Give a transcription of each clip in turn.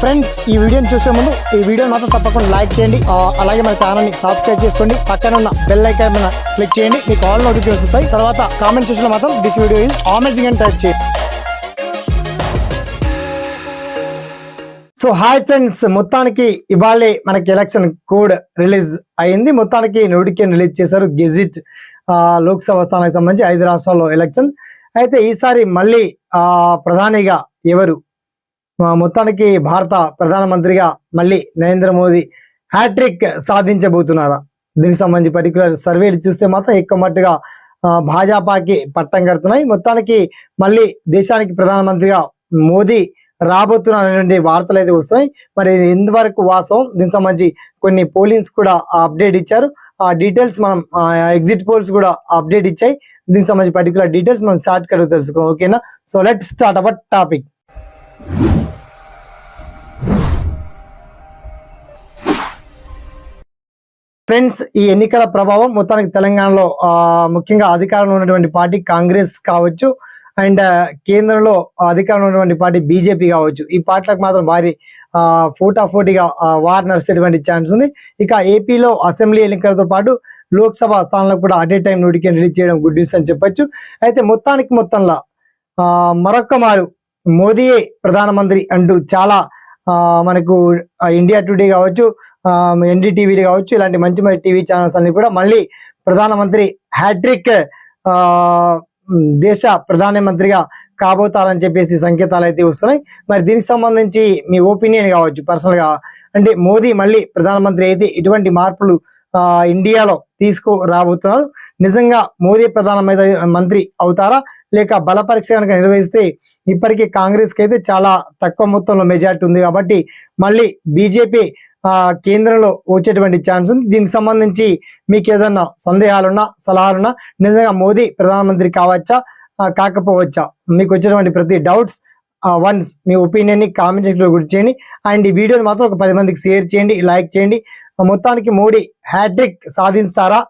Friends ఈ వీడియోని చూసే ముందు ఈ వీడియో మాత్రం తప్పకుండా లైక్ చేయండి. అలాగే మన ఛానల్ని సబ్స్క్రైబ్ చేసుకోండి. పక్కన ఉన్న బెల్ ఐకాన్ మీద క్లిక్ చేయండి. మీకు ఆల్ నోటిఫికేషన్ వస్తాయి. తర్వాత కామెంట్ చూసిన మాత్రం దిస్ వీడియో ఈజ్ అమేజింగ్ అని టైప్ చేయండి. సో హాయ్ ఫ్రెండ్స్ మొత్తానికి ఇవాళే మనకి ఎలక్షన్ కోడ్ రిలీజ్ అయింది. మొత్తానికి నోటిఫికేషన్ రిలీజ్ చేశారు గెజిట్ లోక్సభ స్థానానికి సంబంధించి ఐదు రాష్ట్రాల్లో ఎలక్షన్ అయితే ఈసారి మళ్ళీ ప్రధానిగా ఎవరు? మొత్తానికి భారత ప్రధానమంత్రిగా మళ్ళీ నరేంద్ర మోదీ హ్యాట్రిక్ సాధించబోతున్నారా? దీనికి సంబంధించి పర్టికులర్ సర్వేలు చూస్తే మాత్రం ఎక్కువ మట్టుగా భాజపాకి పట్టం కడుతున్నాయి. మొత్తానికి మళ్ళీ దేశానికి ప్రధానమంత్రిగా మోదీ రాబోతున్నటువంటి వార్తలు అయితే వస్తున్నాయి. మరి ఎందువరకు వాస్తవం? దీనికి సంబంధించి కొన్ని పోలింగ్స్ కూడా అప్డేట్ ఇచ్చారు. ఆ డీటెయిల్స్ మనం ఎగ్జిట్ పోల్స్ కూడా అప్డేట్ ఇచ్చాయి. దీనికి సంబంధించి పర్టికులర్ డీటెయిల్స్ మనం షార్ట్ కట్ తెలుసుకోం ఓకేనా so let start our topic friends ఈ ఎన్నికల ప్రభావం మొత్తానికి తెలంగాణలో ముఖ్యంగా అధికారంలో ఉన్నటువంటి పార్టీ కాంగ్రెస్ కావచ్చు అండ్ కేంద్రంలో అధికారంలో ఉన్నటువంటి పార్టీ బీజేపీ కావచ్చు. ఈ పార్టీలకు మాత్రం భారీ ఆ, వార్ నడిచేటువంటి ఛాన్స్ ఉంది. ఇక ఏపీలో అసెంబ్లీ ఎన్నికలతో పాటు లోక్సభ స్థానాలకు కూడా at a time notification release చేయడం గుడ్ న్యూస్ అని చెప్పొచ్చు. అయితే మొత్తానికి మొత్తంలో మరొక్క మారు మోదీయే ప్రధానమంత్రి అంటూ చాలా ఆ, మనకు ఇండియా టుడే కావచ్చు ఎన్డీటీవీలు కావచ్చు ఇలాంటి మంచి మంచి టీవీ ఛానల్స్ అన్ని కూడా మళ్ళీ ప్రధానమంత్రి హ్యాట్రిక్ దేశ ప్రధానమంత్రిగా కాబోతారని చెప్పేసి సంకేతాలు అయితే వస్తున్నాయి. మరి దీనికి సంబంధించి మీ ఒపీనియన్ కావచ్చు పర్సనల్గా. అంటే మోదీ మళ్ళీ ప్రధానమంత్రి అయితే ఎటువంటి మార్పులు ఇండియాలో తీసుకు రాబోతున్నారు నిజంగా మోదీ ప్రధాన మంత్రి అవుతారా? లేక బలపరీక్ష కనుక నిర్వహిస్తే ఇప్పటికీ కాంగ్రెస్కి అయితే చాలా తక్కువ మొత్తంలో మెజార్టీ ఉంది కాబట్టి మళ్ళీ బీజేపీ కేంద్రంలో వచ్చేటువంటి ఛాన్స్ ఉంది. దీనికి సంబంధించి మీకు ఏదన్నా సందేహాలున్నా సలహాలున్నా నిజంగా మోదీ ప్రధానమంత్రి కావచ్చా? కాకపోవచ్చా? మీకు వచ్చేటువంటి ప్రతి డౌట్స్ వన్స్ మీ ఒపీనియన్ని కామెంట్ గుర్తు చేయండి. అండ్ ఈ వీడియోని మాత్రం ఒక పది మందికి షేర్ చేయండి లైక్ చేయండి. మొత్తానికి మోడీ హ్యాట్రిక్ సాధిస్తారా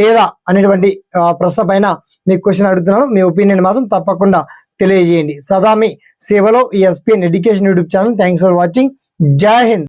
లేదా అనేటువంటి ప్రశ్న పైన మీకు క్వశ్చన్ అడుగుతున్నాను. మీ ఒపీనియన్ మాత్రం తప్పకుండా తెలియజేయండి. సదా మీ సేవలో ఈ SPN education YouTube channel. Thanks for watching Jai Hind.